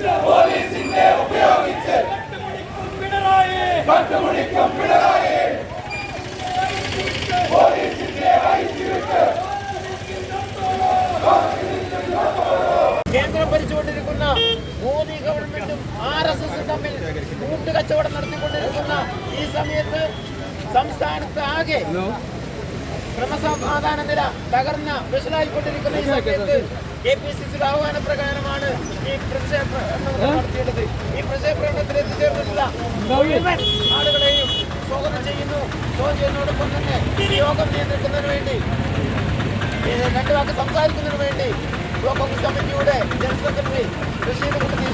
പോലീസിന്റെ ഉപയോഗിച്ച് പത്തുമണിക്കും പിണറായി പോലീസിന്റെ അയച്ചുവിട്ട് കേന്ദ്രം ഭരിച്ചുകൊണ്ടിരിക്കുന്ന മോദി ഗവൺമെന്റും ആർ എസ് എസും തമ്മിൽ കൂട്ടുകച്ചവടം നടത്തിക്കൊണ്ടിരിക്കുന്ന ഈ സമയത്ത് സംസ്ഥാനത്ത് ആകെ ക്രമസമാധാന നില തകർന്ന വിഷലായിക്കൊണ്ടിരിക്കുന്ന ഈ സമയത്ത് കെ പി സി സിയുടെ ആഹ്വാന പ്രകാരമാണ് ഈ പ്രതിഷേധ പ്രകടനം ഈ പ്രതിഷേധ പ്രകടനത്തിൽ എത്തിച്ചേർന്നിട്ടുള്ള മുഴുവൻ ആളുകളെയും സ്വാഗതം ചെയ്യുന്നു. സ്വാഗതം ചെയ്യുന്നതോടൊപ്പം തന്നെ യോഗം നിയന്ത്രിക്കുന്നതിന് വേണ്ടി രണ്ടു വാക്ക് സംസാരിക്കുന്നതിന് വേണ്ടി ബ്ലോക്ക് കോൺഗ്രസ് കമ്മിറ്റിയുടെ ജനറൽ സെക്രട്ടറി റഷീദ് കുട്ടി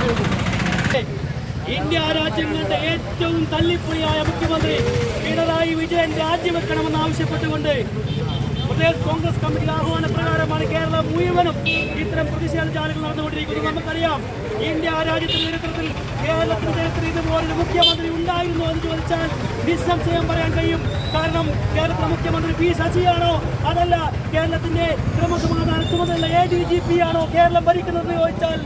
ഇന്ത്യ രാജ്യം കണ്ട ഏറ്റവും തല്ലിപ്പൊളിയായ മുഖ്യമന്ത്രി പിണറായി വിജയൻ രാജിവെക്കണമെന്ന് ആവശ്യപ്പെട്ടുകൊണ്ട് പ്രദേശ് കോൺഗ്രസ് കമ്മിറ്റിയുടെ ആഹ്വാന പ്രകാരമാണ് കേരളം മുഴുവനും ഇത്തരം പ്രതിഷേധ ജാലകൾ നടന്നുകൊണ്ടിരിക്കുന്നത്. നമുക്കറിയാം ഇന്ത്യ രാജ്യത്തിന്റെ ചരിത്രത്തിൽ കേരളത്തിന്റെ ചരിത്രത്തിൽ ഇതുപോലൊരു മുഖ്യമന്ത്രി ഉണ്ടായിരുന്നു എന്ന് ചോദിച്ചാൽ നിസ്സംശയം പറയാൻ കഴിയും. കാരണം കേരളത്തിലെ മുഖ്യമന്ത്രി പി ശശിയാണോ? അതല്ല കേരളത്തിന്റെ ക്രമസമാധാന ചുമതല എ ഡി ജി പി ആണോ കേരളം ഭരിക്കുന്നത് ചോദിച്ചാൽ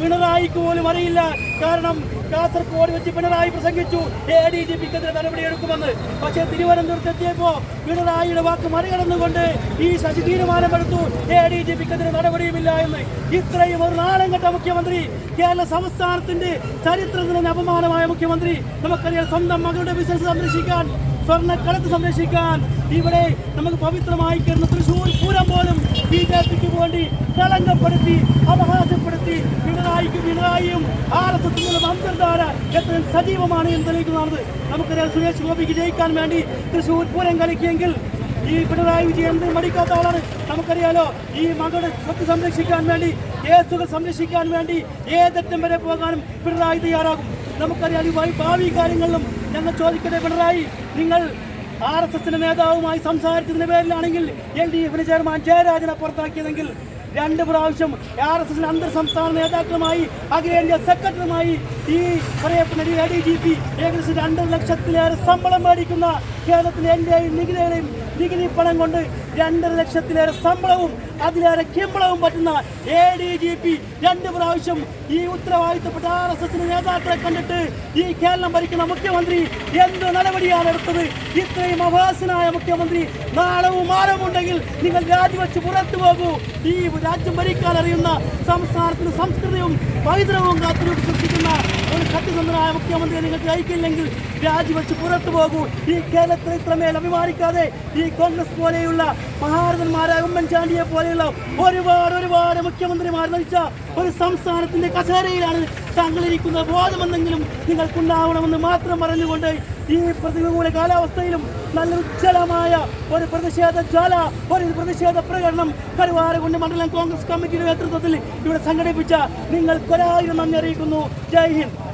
പിണറായിക്ക് പോലും അറിയില്ല. കാരണം കാസർഗോഡ് വെച്ച് പിണറായി പ്രസംഗിച്ചു. എ ഡി ജി പിക്കെതിരെ നടപടിയെടുക്കുമെന്ന് പക്ഷേ തിരുവനന്തപുരത്ത് എത്തിയപ്പോ പിണറായിയുടെ വാക്ക് മറികടന്നുകൊണ്ട് ഈ ശശി തീരുമാനമെടുത്തു. എ ഡി ജി പിക്കെതിരെ നടപടിയുമില്ല എന്ന്. ഇത്രയും ഒരു നാളെങ്കട്ട കെട്ട മുഖ്യമന്ത്രി? കേരള സംസ്ഥാനത്തിന്റെ ചരിത്രത്തിന് അപമാനമായ മുഖ്യമന്ത്രി. നമുക്കറിയാം സ്വന്തം മകളുടെ ബിസിനസ് സംരക്ഷിക്കാൻ സ്വർണക്കടത്ത് സംരക്ഷിക്കാൻ. ഇവിടെ നമുക്ക് പവിത്രമായി കയറുന്ന തൃശ്ശൂർ പൂരം പോലും ബി ജെ പിക്ക് വേണ്ടി കളങ്കപ്പെടുത്തി അപഹാസ്യപ്പെടുത്തി പിണറായിക്കും പിണറായിയും ആർ എസ് എസിനുള്ള അന്തർധാര എത്രയും സജീവമാണ് എന്ന് തെളിയിക്കുന്നതാണ് നമുക്കറിയാം സുരേഷ് ഗോപിക്ക് ജയിക്കാൻ വേണ്ടി തൃശ്ശൂർ പൂരം കളിക്കുമെങ്കിൽ ഈ പിണറായി വിജയൻ മടിക്കാത്ത ആളാണ്? നമുക്കറിയാലോ ഈ മകളുടെ സ്വത്ത് സംരക്ഷിക്കാൻ വേണ്ടി കേസുകൾ സംരക്ഷിക്കാൻ വേണ്ടി ഏതറ്റം വരെ പോകാനും പിണറായി തയ്യാറാകും. നമുക്കറിയാം ഈ ഭാവി കാര്യങ്ങളിലും ഞങ്ങൾ ചോദിക്കട്ടെ പിണറായി നിങ്ങൾ ആർ എസ് എസിന്റെ നേതാവുമായി സംസാരിച്ചതിന്റെ പേരിലാണെങ്കിൽ എൽ ഡി എഫിന് ചെയർമാൻ ജയരാജനെ പുറത്താക്കിയതെങ്കിൽ രണ്ട് പ്രാവശ്യം ആർ എസ് എസിന്റെ അന്തർ സംസ്ഥാന നേതാക്കളുമായി അഖിലേന്ത്യാ സെക്രട്ടറിയുമായി ഈ പറയപ്പെടുന്ന എ ഡി ജി പി ഏകദേശം രണ്ട് ലക്ഷത്തിലേറെ ശമ്പളം മേടിക്കുന്ന കേരളത്തിലെ എന്റെയും നികുതിയുടെയും നികുതി പണം കൊണ്ട് രണ്ടര ലക്ഷത്തിലേറെ ശമ്പളവും അതിലേറെ കിമ്പളവും പറ്റുന്ന എ ഡി ജി പി രണ്ട് പ്രാവശ്യം ഈ ഉത്തരവാദിത്തപ്പെട്ട ആർ എസ് എസിന്റെ നേതാക്കളെ കണ്ടിട്ട് ഈ കേരളം ഭരിക്കുന്ന മുഖ്യമന്ത്രി എന്ത് നടപടിയാണ് എടുത്തത്? ഇത്രയും അഭാസനായ മുഖ്യമന്ത്രി നാളവും മാറമുണ്ടെങ്കിൽ നിങ്ങൾ രാജിവെച്ച് പുറത്തു പോകൂ. ഈ രാജ്യം ഭരിക്കാൻ അറിയുന്ന സംസ്ഥാനത്തിന് സംസ്കൃതിയും പൈതൃകവും കാത്തിരൂപി സൃഷ്ടിക്കുന്ന ഒരു സത്യസന്ധനായ മുഖ്യമന്ത്രിയെ നിങ്ങൾക്ക് അയക്കില്ലെങ്കിൽ രാജിവെച്ച് പുറത്തു പോകൂ. ഈ കേരളത്തിൽ ഇത്രമേൽ അഭിമാനിക്കാതെ ഈ കോൺഗ്രസ് പോലെയുള്ള മഹാരഥന്മാരായ ഉമ്മൻചാണ്ടിയെ പോലെയുള്ള ഒരുപാട് ഒരുപാട് മുഖ്യമന്ത്രിമാർ നയിച്ച ഒരു സംസ്ഥാനത്തിന്റെ കസേരയിലാണ് താങ്കൾ ഇരിക്കുന്ന ബോധമെന്നെങ്കിലും നിങ്ങൾക്കുണ്ടാവണമെന്ന് മാത്രം പറഞ്ഞുകൊണ്ട് ഈ പ്രതികൂല കാലാവസ്ഥയിലും നല്ല ഉജ്ജ്വലമായ ഒരു പ്രതിഷേധ ജ്വാല ഒരു പ്രതിഷേധ പ്രകടനം കരുവാരകുണ്ട് മണ്ഡലം കോൺഗ്രസ് കമ്മിറ്റിയുടെ നേതൃത്വത്തിൽ ഇവിടെ സംഘടിപ്പിച്ച നിങ്ങൾക്കൊരായിരം നന്ദി അറിയിക്കുന്നു. ജയ് ഹിന്ദ്.